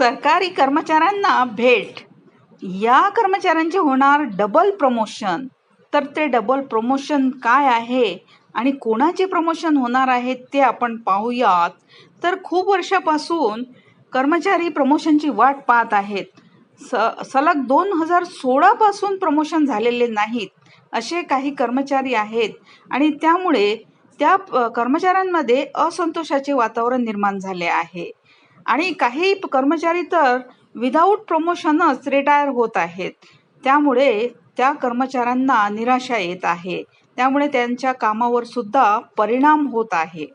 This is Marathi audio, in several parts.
सरकारी कर्मचाऱ्यांना भेट. या कर्मचाऱ्यांचे होणार डबल प्रमोशन तर ते डबल प्रमोशन काय आहे आणि कोणाचे प्रमोशन होणार आहे ते आपण पाहूयात. तर खूप वर्षापासून कर्मचारी प्रमोशनची वाट पाहत आहेत. स सलग दोन हजार सोळापासून प्रमोशन झालेले नाहीत असे काही कर्मचारी आहेत आणि त्यामुळे त्या कर्मचाऱ्यांमध्ये असंतोषाचे वातावरण निर्माण झाले आहे. आणि काही कर्मचारी तर विदाऊट प्रमोशनच रिटायर होत आहेत. त्यामुळे त्या कर्मचाऱ्यांना निराशा येत आहे. त्यामुळे त्यांच्या कामावर सुद्धा परिणाम होत आहे.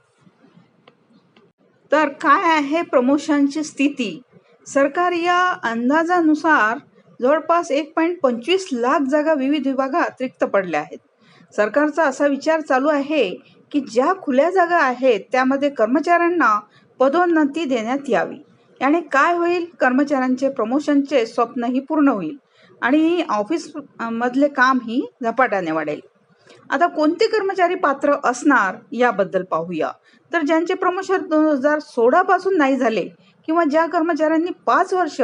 तर काय आहे प्रमोशनची स्थिती? सरकार या अंदाजानुसार जवळपास एक पॉईंट पंचवीस लाख जागा विविध विभागात रिक्त पडल्या आहेत. सरकारचा असा विचार चालू आहे की ज्या खुल्या जागा आहेत त्यामध्ये कर्मचाऱ्यांना पदोन्नती देण्यात यावी. याने काय होईल? कर्मचाऱ्यांचे प्रमोशनचे स्वप्नही पूर्ण होईल आणि ऑफिस मधले कामही झपाट्याने वाढेल. आता कोणते कर्मचारी पात्र असणार याबद्दल पाहूया. तर ज्यांचे प्रमोशन दोन हजार सोळा पासून नाही झाले किंवा ज्या कर्मचाऱ्यांनी पाच वर्ष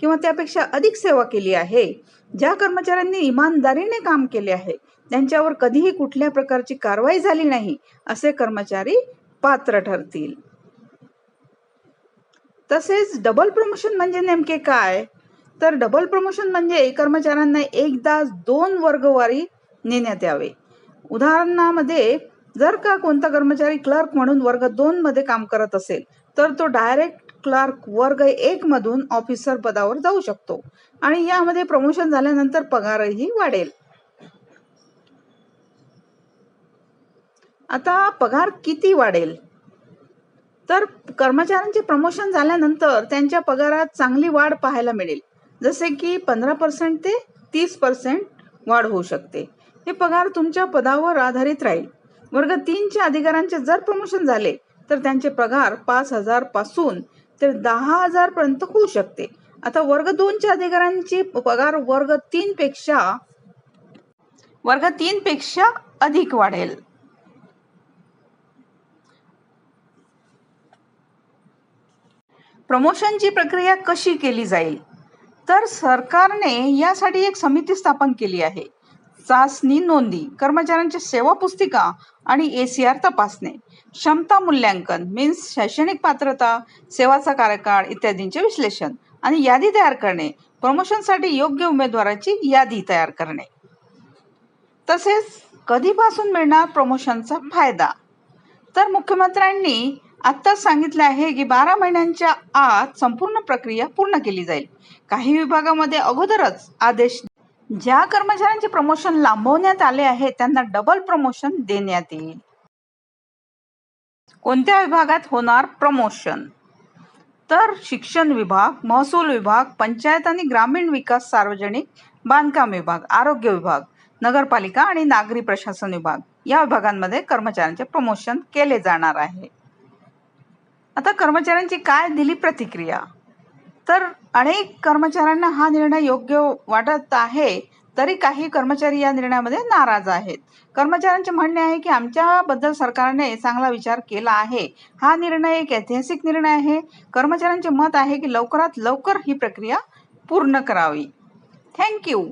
किंवा त्यापेक्षा अधिक सेवा केली आहे ज्या कर्मचाऱ्यांनी इमानदारीने काम केले आहे त्यांच्यावर कधीही कुठल्या प्रकारची कारवाई झाली नाही असे कर्मचारी पात्र ठरतील. तसेच डबल प्रमोशन म्हणजे नेमके काय? तर डबल प्रमोशन म्हणजे कर्मचाऱ्यांना एकदा दोन वर्गवारी नेण्यात यावे. उदाहरणामध्ये जर का कोणता कर्मचारी क्लर्क म्हणून वर्ग दोन मध्ये काम करत असेल तर तो डायरेक्ट क्लर्क वर्ग एक मधून ऑफिसर पदावर जाऊ शकतो आणि यामध्ये प्रमोशन झाल्यानंतर पगारही वाढेल. आता पगार किती वाढेल? तर कर्मचाऱ्यांचे प्रमोशन झाल्यानंतर त्यांच्या पगारात चांगली वाढ पाहायला मिळेल. जसे की पंधरा पर्सेंट ते तीस पर्सेंट वाढ होऊ शकते. हे पगार तुमच्या पदावर आधारित राहील. वर्ग तीनच्या अधिकाऱ्यांचे जर प्रमोशन झाले तर त्यांचे पगार पाच हजारपासून ते दहा हजार पर्यंत होऊ शकते. आता वर्ग दोनच्या अधिकाऱ्यांची पगार वर्ग तीन पेक्षा वर्ग तीन पेक्षा अधिक वाढेल. प्रमोशनची प्रक्रिया कशी केली जाईल? तर सरकारने यासाठी एक समिती स्थापन केली आहे. चाचणी नोंदी कर्मचाऱ्यांची सेवा पुस्तिका आणि ए सी आर तपासणे क्षमता मूल्यांकन मीन्स शैक्षणिक पात्रता सेवाचा कार्यकाळ इत्यादींचे विश्लेषण आणि यादी तयार करणे प्रमोशनसाठी योग्य उमेदवाराची यादी तयार करणे. तसेच कधीपासून मिळणार प्रमोशनचा फायदा? तर मुख्यमंत्र्यांनी आत्ताच सांगितले आहे की बारा महिन्यांच्या आत संपूर्ण प्रक्रिया पूर्ण केली जाईल. काही विभागामध्ये अगोदरच आदेश ज्या कर्मचाऱ्यांचे प्रमोशन लांबवण्यात आले आहे त्यांना डबल प्रमोशन देण्यात येईल. कोणत्या विभागात होणार प्रमोशन तर शिक्षण विभाग महसूल विभाग पंचायत आणि ग्रामीण विकास सार्वजनिक बांधकाम विभाग आरोग्य विभाग नगरपालिका आणि नागरी प्रशासन विभाग या विभागांमध्ये कर्मचाऱ्यांचे प्रमोशन केले जाणार आहे. आता कर्मचाऱ्यांची काय दिली प्रतिक्रिया? तर अनेक कर्मचाऱ्यांना हा निर्णय योग्य वाटत आहे तरी काही कर्मचारी या निर्णयामध्ये नाराज आहेत. कर्मचाऱ्यांचे म्हणणे आहे की आमच्याबद्दल सरकारने चांगला विचार केला आहे. हा निर्णय एक ऐतिहासिक निर्णय आहे. कर्मचाऱ्यांचे मत आहे की लवकरात लवकर ही प्रक्रिया पूर्ण करावी. थँक्यू